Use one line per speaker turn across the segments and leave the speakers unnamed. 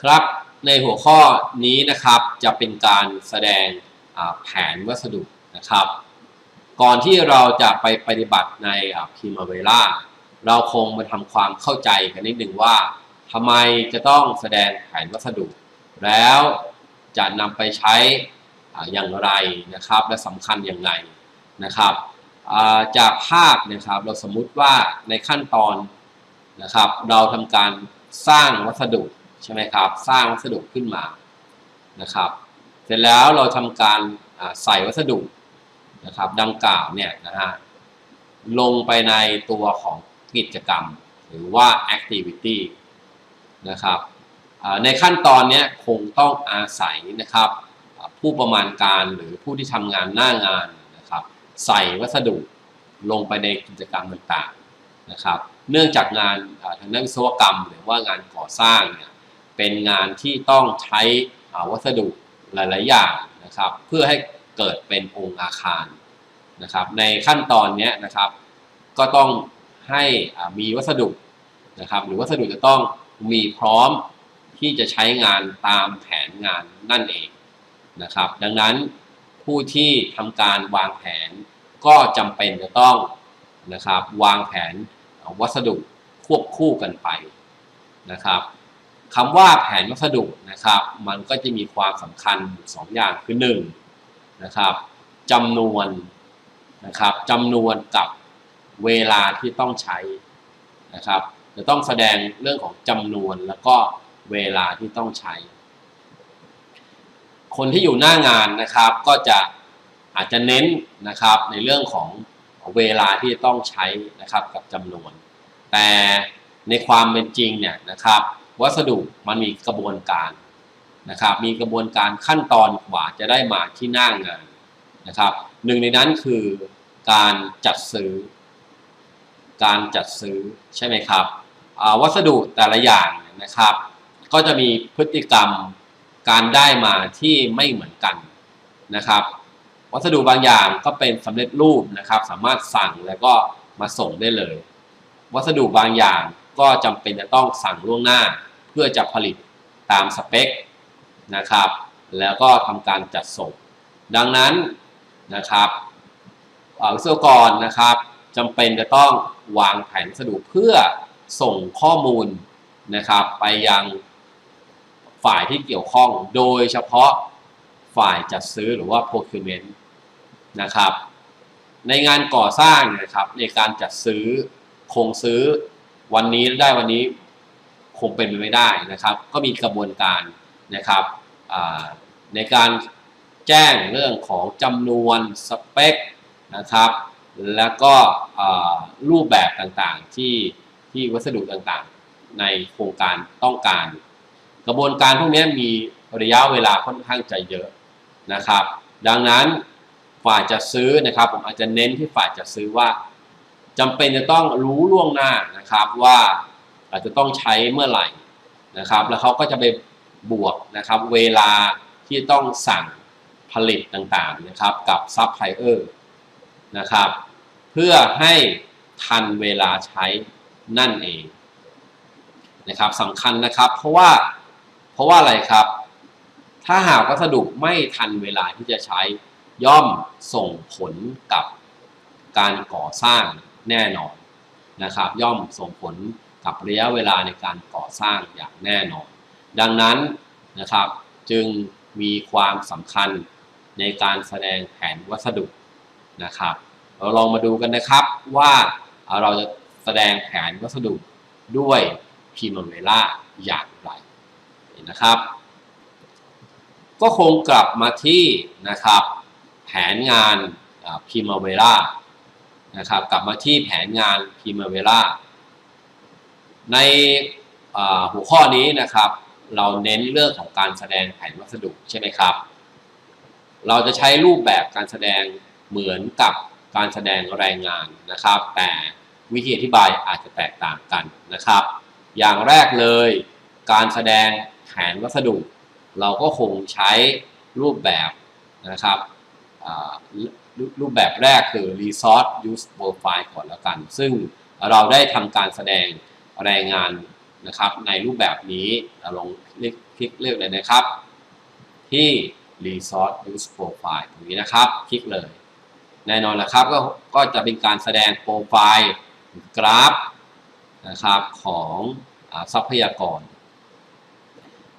ครับในหัวข้อนี้นะครับจะเป็นการแสดงแผนวัสดุนะครับ ก่อนที่เราจะไปปฏิบัติในพิมาเวล่าเราคงมาทำความเข้าใจกันนิดหนึ่งว่าทำไมจะต้องแสดงแผนวัสดุ แล้วจะนำไปใช้อย่างไรนะครับ และสำคัญอย่างไรนะครับจากภาพนะครับเราสมมุติว่าในขั้นตอนนะครับ เราทำการสร้างวัสดุ ใช่ไหมครับ สร้างวัสดุขึ้นมานะครับ เสร็จแล้วเราทำการใส่วัสดุนะครับ ดังกล่าวเนี่ยนะฮะลงไปในตัวของกิจกรรม หรือว่า activity นะครับในขั้นตอนนี้คงต้องอาศัยนะครับ ผู้ประมาณการหรือผู้ที่ทำงานหน้างานนะครับ ใส่วัสดุลงไปในกิจกรรมต่างๆนะครับ เนื่องจากงานทางด้านวิศวกรรม หรือว่างานก่อสร้างเนี่ย เป็นงานที่ต้องใช้วัสดุหลาย ๆ อย่างนะครับ เพื่อให้เกิดเป็นองค์อาคารนะครับ ในขั้นตอนนี้นะครับ ก็ต้องให้มีวัสดุนะครับ หรือวัสดุจะต้องมีพร้อมที่จะใช้งานตามแผนงานนั่นเองนะครับ ดังนั้นผู้ที่ทำการวางแผนก็จำเป็นจะต้องนะครับ วางแผนวัสดุควบคู่กันไปนะครับ คำว่าแผนวัสดุนะครับ มันก็จะมีความสำคัญสองอย่างคือหนึ่งนะครับจำนวนนะครับจำนวนกับเวลาที่ต้องใช้นะครับ จะต้องแสดงเรื่องของจำนวนแล้วก็เวลาที่ต้องใช้ คนที่อยู่หน้างานนะครับก็จะอาจจะเน้นนะครับในเรื่องของเวลาที่ต้องใช้นะครับกับจำนวน แต่ในความเป็นจริงเนี่ยนะครับ วัสดุมันมีกระบวนการนะครับ มีกระบวนการขั้นตอนกว่าจะได้มาที่หน้างานนะครับหนึ่งในนั้นคือการจัดซื้อ การจัดซื้อใช่ไหมครับวัสดุแต่ละอย่างนะครับ ก็จะมีพฤติกรรมการได้มาที่ไม่เหมือนกันนะครับ วัสดุบางอย่างก็เป็นสำเร็จรูปนะครับ สามารถสั่งแล้วก็มาส่งได้เลย วัสดุบางอย่างก็จำเป็นจะต้องสั่งล่วงหน้า เพื่อจะผลิตตามสเปคนะครับ แล้วก็ทำการจัดส่ง ดังนั้นนะครับอ่าวิศวกรนะครับจำเป็นจะต้องวางแผนวัสดุเพื่อส่งข้อมูลนะครับ ไปยังฝ่ายที่เกี่ยวข้อง โดยเฉพาะฝ่ายจัดซื้อหรือว่า procurement นะครับ ในงานก่อสร้างนะครับในการจัดซื้อคงซื้อวันนี้ได้วันนี้ คงเป็นไปไม่ได้นะครับ ก็มีกระบวนการนะครับในการแจ้งเรื่องของจำนวนสเปคนะครับ แล้วก็รูปแบบต่างๆที่ที่วัสดุต่างๆ ในโครงการต้องการ กระบวนการพวกนี้มีระยะเวลาค่อนข้างจะเยอะนะครับ ดังนั้นฝ่ายจะซื้อนะครับ ผมอาจจะเน้นที่ฝ่ายจะซื้อว่าจำเป็นจะต้องรู้ล่วงหน้านะครับว่า อาจจะต้องใช้เมื่อไหร่นะครับ แล้วเขาก็จะไปบวกนะครับ เวลาที่ต้องสั่งผลิตต่างๆนะครับ กับซัพพลายเออร์นะครับ เพื่อให้ทันเวลาใช้นั่นเองนะครับสำคัญนะครับ เพราะว่าเพราะว่าอะไรครับ ถ้าหากวัสดุไม่ทันเวลาที่จะใช้ย่อมส่งผลกับการก่อสร้างแน่นอนนะครับ ย่อมส่งผล กับระยะเวลาในการก่อสร้างอย่างแน่นอน ดังนั้นนะครับจึงมีความสำคัญในการแสดงแผนวัสดุนะครับ เราลองมาดูกันนะครับว่าเราจะแสดงแผนวัสดุด้วยพิมเวล่าอย่างไรนะครับ ก็คงกลับมาที่นะครับแผนงานพิมเวล่านะครับกลับมาที่แผนงานพิมเวล่า ในหัวข้อนี้นะครับ เราเน้นเรื่องของการแสดงแผนวัสดุใช่ไหมครับ เราจะใช้รูปแบบการแสดงเหมือนกับการแสดงรายงานนะครับ แต่วิธีอธิบายอาจจะแตกต่างกันนะครับ อย่างแรกเลยการแสดงแผนวัสดุ เราก็คงใช้รูปแบบนะครับรูปแบบแรกคือ resource use profile ก่อนแล้วกัน ซึ่งเราได้ทำการแสดง รายงานนะครับในรูปแบบนี้เราลองคลิกคลิกเลือกเลยนะครับ ที่ Resource Use Profile ตรงนี้นะครับ คลิกเลย แน่นอนนะครับก็ก็จะเป็นการแสดงโปรไฟล์กราฟนะครับของอทรัพยากร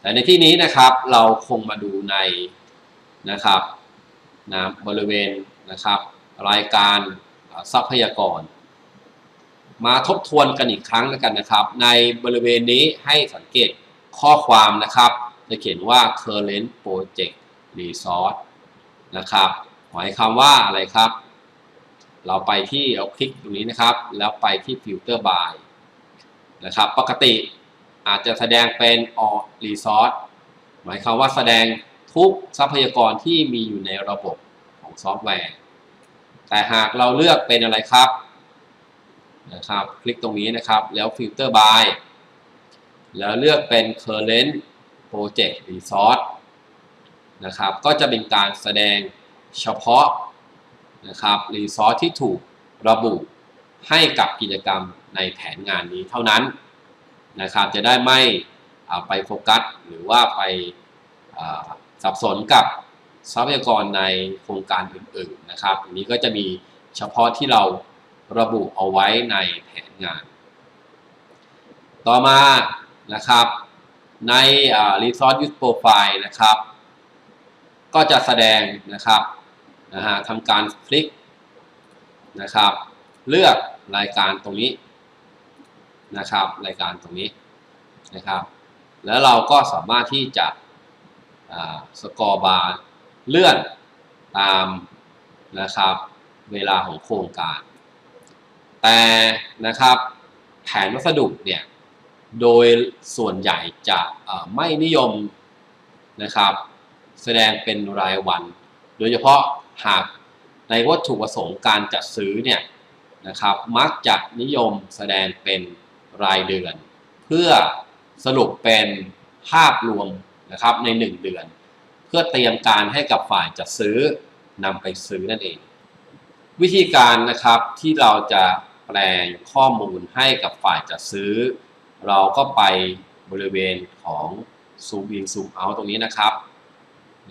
แต่ในที่นี้นะครับเราคงมาดูในนะครับนะบริเวณนะครับรายการทรัพยากร มาทบทวนกันอีกครั้งแล้วกันนะครับ ในบริเวณนี้ให้สังเกตข้อความนะครับ จะเขียนว่า current project resource นะครับหมายความว่าอะไรครับ เราไปที่เอาคลิกตรงนี้นะครับ แล้วไปที่ filter by นะครับ ปกติอาจจะแสดงเป็น all resource หมายความว่าแสดงทุกทรัพยากรที่มีอยู่ในระบบของซอฟต์แวร์ แต่หากเราเลือกเป็นอะไรครับ นะครับ คลิกตรงนี้นะครับ แล้ว filter by แล้วเลือกเป็น current project resource นะครับ ก็จะเป็นการแสดงเฉพาะนะครับ resource ที่ถูกระบุให้กับกิจกรรมในแผนงานนี้เท่านั้นนะครับ จะได้ไม่ไปโฟกัส หรือว่าไปสับสนกับทรัพยากรในโครงการอื่นๆนะครับอันนี้ก็จะมีเฉพาะที่เรา ระบุเอาไว้ในแผนงาน ต่อมานะครับ ใน Resource Use Profile นะครับ ก็จะแสดงนะครับนะฮะทำการคลิกนะครับ เลือกรายการตรงนี้นะครับ รายการตรงนี้นะครับ แล้วเราก็สามารถที่จะสกอร์บาร์เลื่อนตามนะครับ เวลาของโครงการ แต่นะครับแผนวัสดุเนี่ยโดยส่วนใหญ่จะไม่นิยมนะครับ แสดงเป็นรายวัน โดยเฉพาะหากในวัตถุประสงค์การจัดซื้อเนี่ยนะครับ มักจะนิยมแสดงเป็นรายเดือน เพื่อสรุปเป็นภาพรวมนะครับใน 1 เดือน เพื่อเตรียมการให้กับฝ่ายจัดซื้อนำไปซื้อนั่นเอง วิธีการนะครับที่เราจะ แปลงข้อมูลให้กับฝ่ายจัดซื้อ เราก็ไปบริเวณของ Zoom in Zoom out ตรงนี้นะครับ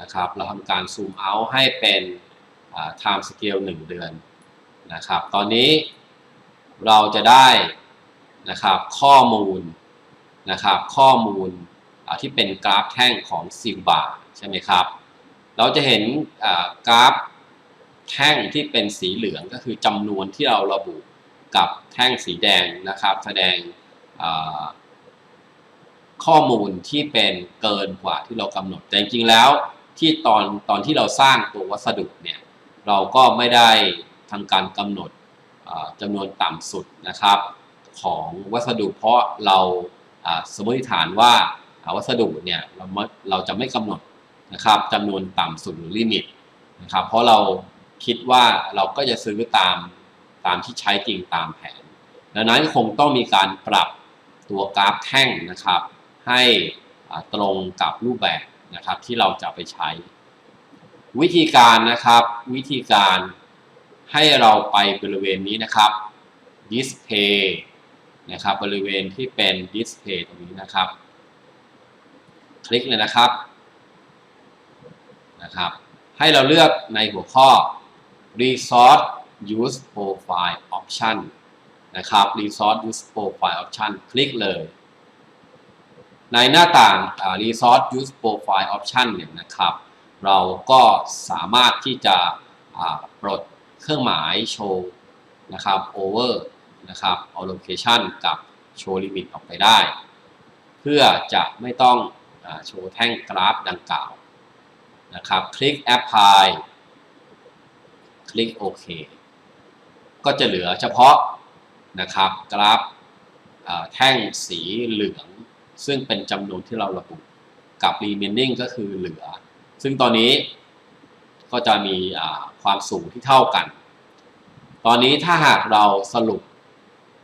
นะครับ เราทำการ Zoom out ให้เป็น time scale 1เดือนนะครับ ตอนนี้เราจะได้นะครับข้อมูลนะครับข้อมูลที่เป็นกราฟแท่งของซิลบาใช่ไหมครับ เราจะเห็นกราฟแท่งที่เป็นสีเหลืองก็คือจำนวนที่เราระบุ กับแท่งสีแดงนะครับ แสดงข้อมูลที่เป็นเกินกว่าที่เรากำหนด แต่จริงๆแล้วที่ตอนตอนที่เราสร้างตัววัสดุเนี่ยเราก็ไม่ได้ทำการกำหนดจำนวนต่ำสุดนะครับ ของวัสดุเพราะเราสมมติฐานว่าวัสดุเนี่ยเราเราจะไม่กำหนดนะครับจำนวนต่ำสุดหรือลิมิตนะครับ เพราะเราคิดว่าเราก็จะซื้อตาม ตามที่ใช้จริงตามแผน ดังนั้นคงต้องมีการปรับตัวกราฟแท่งนะครับ ให้ตรงกับรูปแบบนะครับที่เราจะไปใช้ วิธีการนะครับ วิธีการให้เราไปบริเวณนี้นะครับ display นะครับบริเวณที่เป็น display ตรงนี้นะครับ คลิกเลยนะครับนะครับ ให้เราเลือกในหัวข้อ resource use profile option นะครับ resource use profile option คลิกเลย ในหน้าต่าง resource use profile option เนี่ยนะครับ เราก็สามารถที่จะปลดเครื่องหมายโชว์นะครับ over นะครับ allocation กับ show limit ออกไปได้ เพื่อจะไม่ต้องอโชว์แท่งกราฟดังกล่าวนะครับ คลิก apply คลิกโอเค ก็จะเหลือเฉพาะนะครับกราฟแท่งสีเหลือง ซึ่งเป็นจำนวนที่เราระบุกับ remaining ก็คือเหลือ ซึ่งตอนนี้ก็จะมีความสูงที่เท่ากัน ตอนนี้ถ้าหากเราสรุป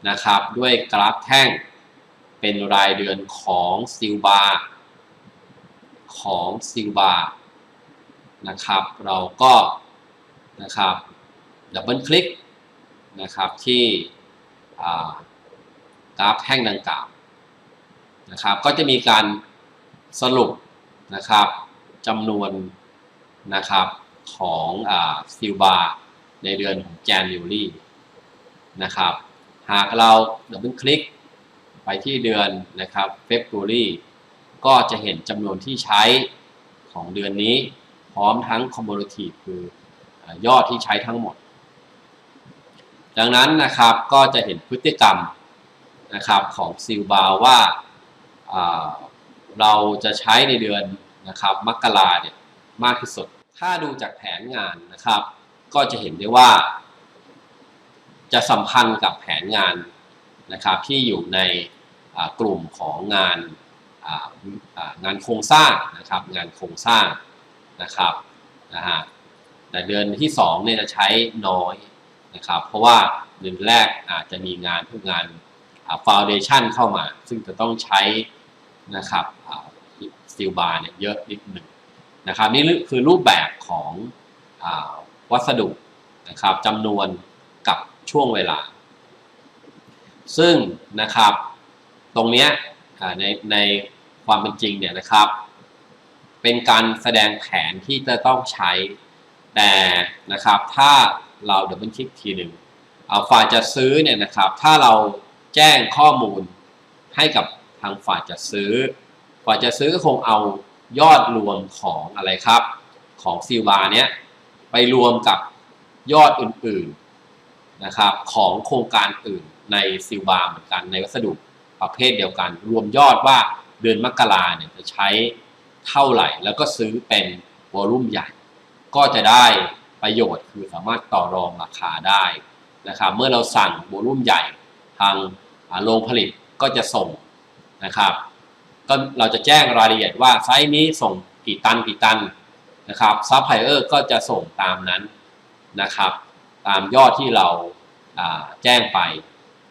นะครับด้วยกราฟแท่งเป็นรายเดือนของซิลบาของซิลบานะครับ เราก็นะครับดับเบิลคลิก นะครับที่กราฟแท่งดังกล่าวนะครับ ก็จะมีการสรุปนะครับจำนวนนะครับของซิลบาในเดือนของ January นะครับ หากเราดับเบิลคลิกไปที่เดือนนะครับ February ก็จะเห็นจำนวนที่ใช้ของเดือนนี้ พร้อมทั้ง cumulative คือยอดที่ใช้ทั้งหมด ดังนั้นนะครับก็จะเห็นพฤติกรรมนะครับของซิลบาว่าเราจะใช้ในเดือนนะครับมกราเนี่ยมากที่สุด ถ้าดูจากแผนงานนะครับ ก็จะเห็นได้ว่า จะสัมพันธ์กับแผนงานนะครับที่อยู่ในกลุ่มของงานงานโครงสร้างนะครับ งานโครงสร้างนะครับนะฮะแต่เดือนที่2เนี่ยจะใช้น้อย นะครับ เพราะว่าเดือนแรกอาจจะมีงานพวกงานฟาวเดชันเข้ามา ซึ่งจะต้องใช้นะครับสตีลบาร์เนี่ยเยอะนิดหนึ่งนะครับนี่คือรูปแบบของอวัสดุนะครับจำนวนกับช่วงเวลา ซึ่งนะครับตรงนี้ในในความเป็นจริงเนี่ยนะครับ เป็นการแสดงแผนที่จะต้องใช้แต่นะครับถ้า เราเดี๋ยวบันคลิกทีหนึ่งเอาฝ่ายจะซื้อเนี่ยนะครับ ถ้าเราแจ้งข้อมูลให้กับทางฝ่ายจะซื้อ ฝ่ายจะซื้อก็คงเอายอดรวมของอะไรครับ ของซิลวาเนี้ยไปรวมกับยอดอื่นๆนะครับ ของโครงการอื่นในซิลวาเหมือนกันในวัสดุประเภทเดียวกัน รวมยอดว่าเดือนมกราเนี่ยจะใช้เท่าไหร่ แล้วก็ซื้อเป็นวอลุ่มใหญ่ก็จะได้ ประโยชน์คือสามารถต่อรองราคาได้นะครับ เมื่อเราสั่งวลุ่มใหญ่ทางโรงผลิตก็จะส่งนะครับ ก็เราจะแจ้งรายละเอียดว่าไซส์นี้ส่งกี่ตันกี่ตันนะครับซัพพลายเออร์ก็จะส่งตามนั้นนะครับ ตามยอดที่เราแจ้งไป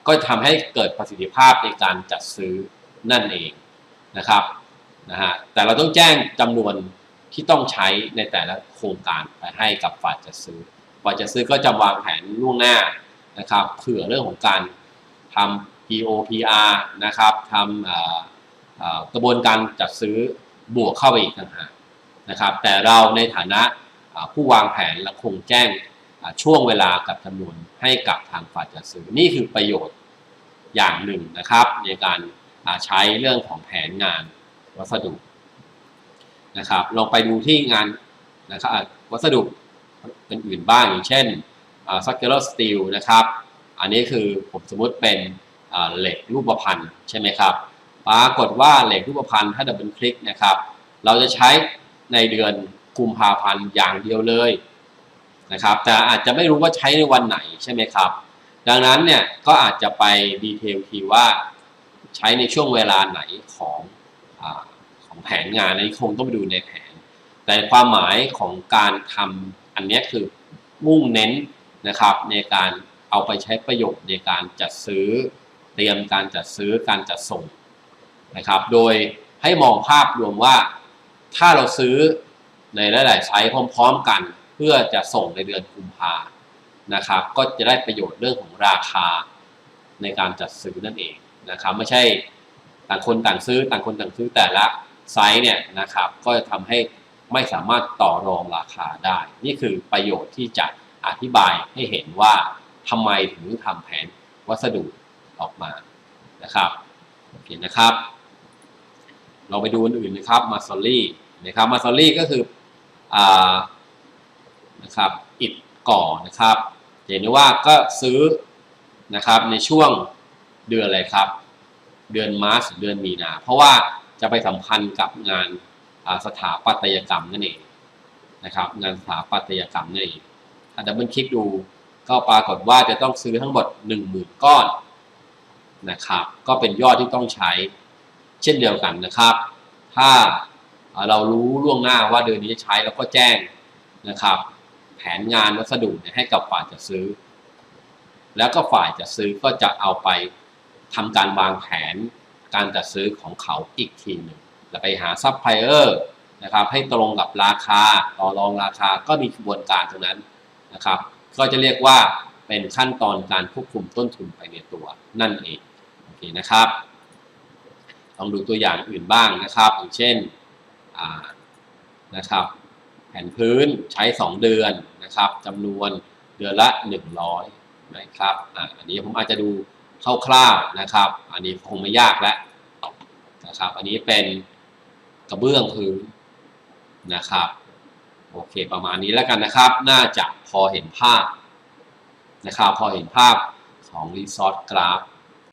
ก็ทำให้เกิดประสิทธิภาพในการจัดซื้อนั่นเองนะครับนะฮะแต่เราต้องแจ้งจำนวน ที่ต้องใช้ในแต่ละโครงการไปให้กับฝ่ายจัดซื้อฝ่ายจัดซื้อก็จะวางแผนล่วงหน้านะครับเผื่อเรื่องของการทำ POPR นะครับทำกระบวนการจัดซื้อบวกเข้าไปอีกต่างหากนะครับ แต่เราในฐานะผู้วางแผนและคงแจ้งช่วงเวลากับจำนวนให้กับทางฝ่ายจัดซื้อนี่คือประโยชน์อย่างหนึ่งนะครับ ในการใช้เรื่องของแผนงานวัสดุ นะครับลองไปดูที่งานนะครับวัสดุเป็นอื่นบ้างอย่างเช่นซักเกอร์สตีลนะครับอันนี้คือผมสมมติเป็นเหล็กรูปพรรณใช่ไหมครับปรากฏว่าเหล็กรูปพรรณถ้าดับเบิลคลิกนะครับเราจะใช้ในเดือนกุมภาพันธ์อย่างเดียวเลยนะครับแต่อาจจะไม่รู้ว่าใช้ในวันไหนใช่ไหมครับ ดังนั้นเนี่ยก็อาจจะไปดีเทลทีว่าใช้ในช่วงเวลาไหนของ ของแผนงานนี้คงต้องไปดูในแผน แต่ความหมายของการทำอันนี้คือมุ่งเน้นนะครับในการเอาไปใช้ประโยชน์ในการจัดซื้อ เตรียมการจัดซื้อการจัดส่งนะครับ โดยให้มองภาพรวมว่าถ้าเราซื้อในหลาย ๆ ไซส์พร้อม ๆ กัน เพื่อจะส่งในเดือนกุมภานะครับ ก็จะได้ประโยชน์เรื่องของราคาในการจัดซื้อนั่นเองนะครับ ไม่ใช่ต่างคนต่างซื้อต่างคนต่างซื้อแต่ละ ไซส์เนี่ยนะครับก็จะทำให้ไม่สามารถต่อรองราคาได้ นี่คือประโยชน์ที่จะอธิบายให้เห็นว่าทำไมถึงทำแผนวัสดุออกมานะครับโอเคนะครับ เราไปดูอื่นนะครับมาซอลี่นะครับมาซอลี่ก็คืออ่านะครับอิดก่อนะครับเห็นได้ว่าก็ซื้อนะครับในช่วงเดือนอะไรครับ เดือนมาร์สเดือนมีนา เพราะว่า จะไปสัมพันธ์กับงานสถาปัตยกรรมนั่นเองนะครับ งานสถาปัตยกรรมนั่นเองถ้าดับเบิลคลิกดูก็ปรากฏว่าจะต้องซื้อทั้งหมด 10,000 ก้อนนะครับ ก็เป็นยอดที่ต้องใช้เช่นเดียวกันนะครับ ถ้าเรารู้ล่วงหน้าว่าเดือนนี้จะใช้เราก็แจ้งนะครับ แผนงานวัสดุให้กับฝ่ายจะซื้อ แล้วก็ฝ่ายจะซื้อก็จะเอาไปทำการวางแผน การจัดซื้อของเขาอีกทีหนึ่งแล้วไปหาซัพพลายเออร์นะครับให้ตรงกับราคาต่อรองราคาก็มีกระบวนการตรงนั้นนะครับ ก็จะเรียกว่าเป็นขั้นตอนการควบคุมต้นทุนไปในตัวนั่นเองโอเคนะครับลองดูตัวอย่างอื่นบ้างนะครับ อย่างเช่นนะครับแผ่นพื้นใช้ 2 เดือนนะครับจำนวนเดือนละ 100นะครับออันนี้ผมอาจจะดู คร่าวๆนะครับ อันนี้คงไม่ยากแล้วนะครับ อันนี้เป็นกระเบื้องพื้นนะครับ โอเคประมาณนี้แล้วกันนะครับ น่าจะพอเห็นภาพนะครับ พอเห็นภาพของรีสอร์ทกราฟ